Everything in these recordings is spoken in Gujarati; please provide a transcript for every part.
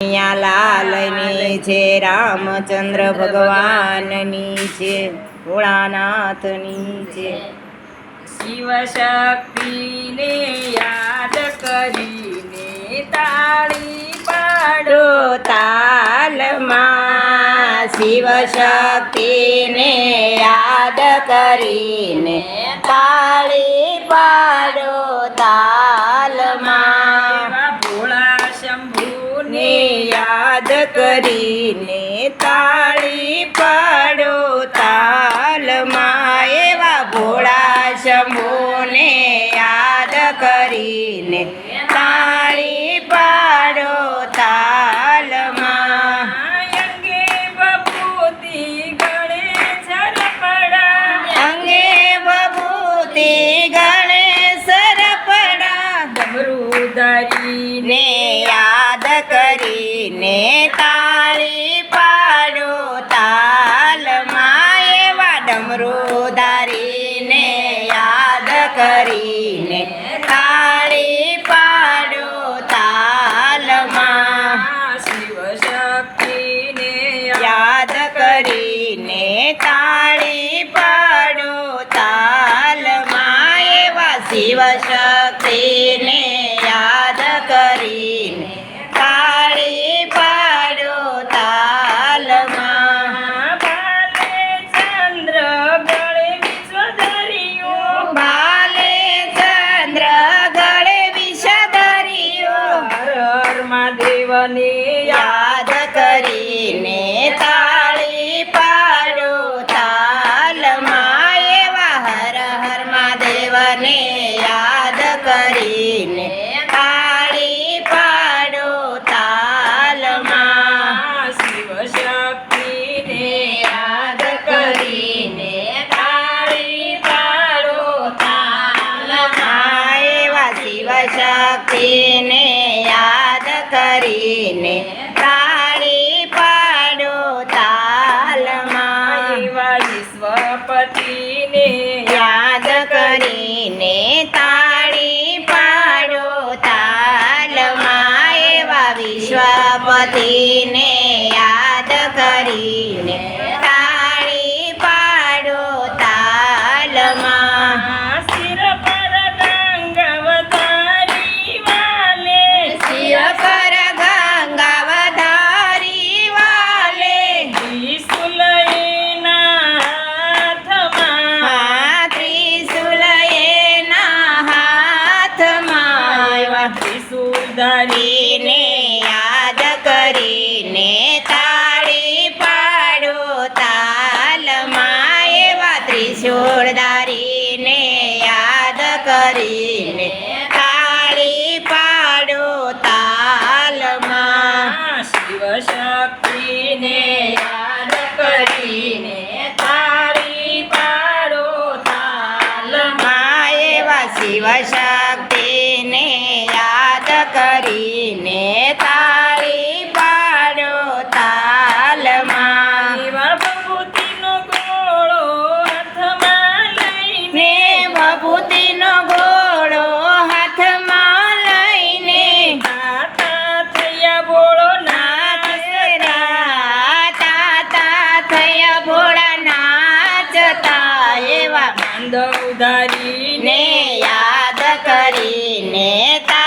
અહીંયા લાલની છે, રામચંદ્ર ભગવાનની છે, ભોળાનાથની છે. શિવ શક્તિને યાદ કરીને તાળી પાડો તાલમાં. શિવ શક્તિને યાદ કરીને તાળી પાડો કરીને તાળી પાડો તાલમાં એવા ભોળા શંભુને યાદ કરીને તાળી પાડો તાલમાં. અંગે બબૂતિ ગળે સરપડા. અંગે બબૂતિ ગળે સરપડા. ગમરૂ દરીને યાદ કરીને તા money. કરીને તાળી પાડો તાલમાં. વિશ્વપતિને યાદ કરીને તાળી પાડો તાલમાં. એવા વિશ્વપતિને યાદ કરીને કિશોરદારીને યાદ કરીને તાળી પાડો તાલમાં. શિવ શક્તિને યાદ કરીને તાળી પાડો તાલમાં. એવા શિવ શક્તિને યાદ કરીને તાળ આનંદ ઉધારીને યાદ કરીને તા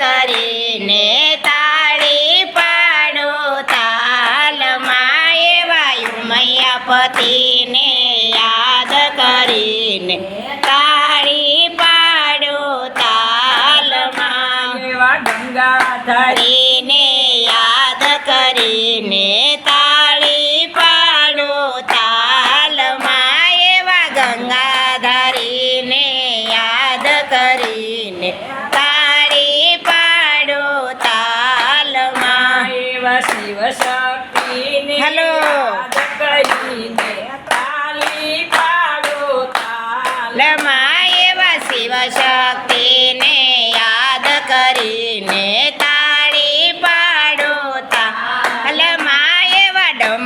કરીને તાળી પાડો તાલમાં વાયુ મૈયા પતિને યાદ કરીને તાળી પાડો તાલમાં ગંગા ધરીને યાદ કરીને તાળી પાડો તાલમાં એવા ગંગા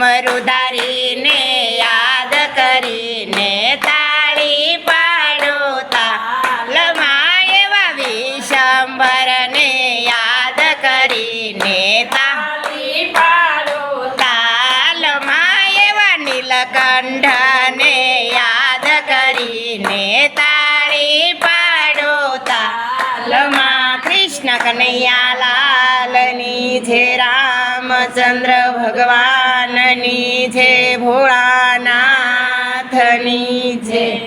ડમરુ ધારીને યાદ કરીને તાળી પાડો તાલમાં એવા વિશંબરને યાદ કરીને તા. તાલી પાડો તાલમાં એવા નીલકંઠને યાદ કરીને તાળી પાડો તાલમાં કૃષ્ણ કનૈયા લાલની છે રામચંદ્ર ભગવાનની છે ભોળાનાથની છે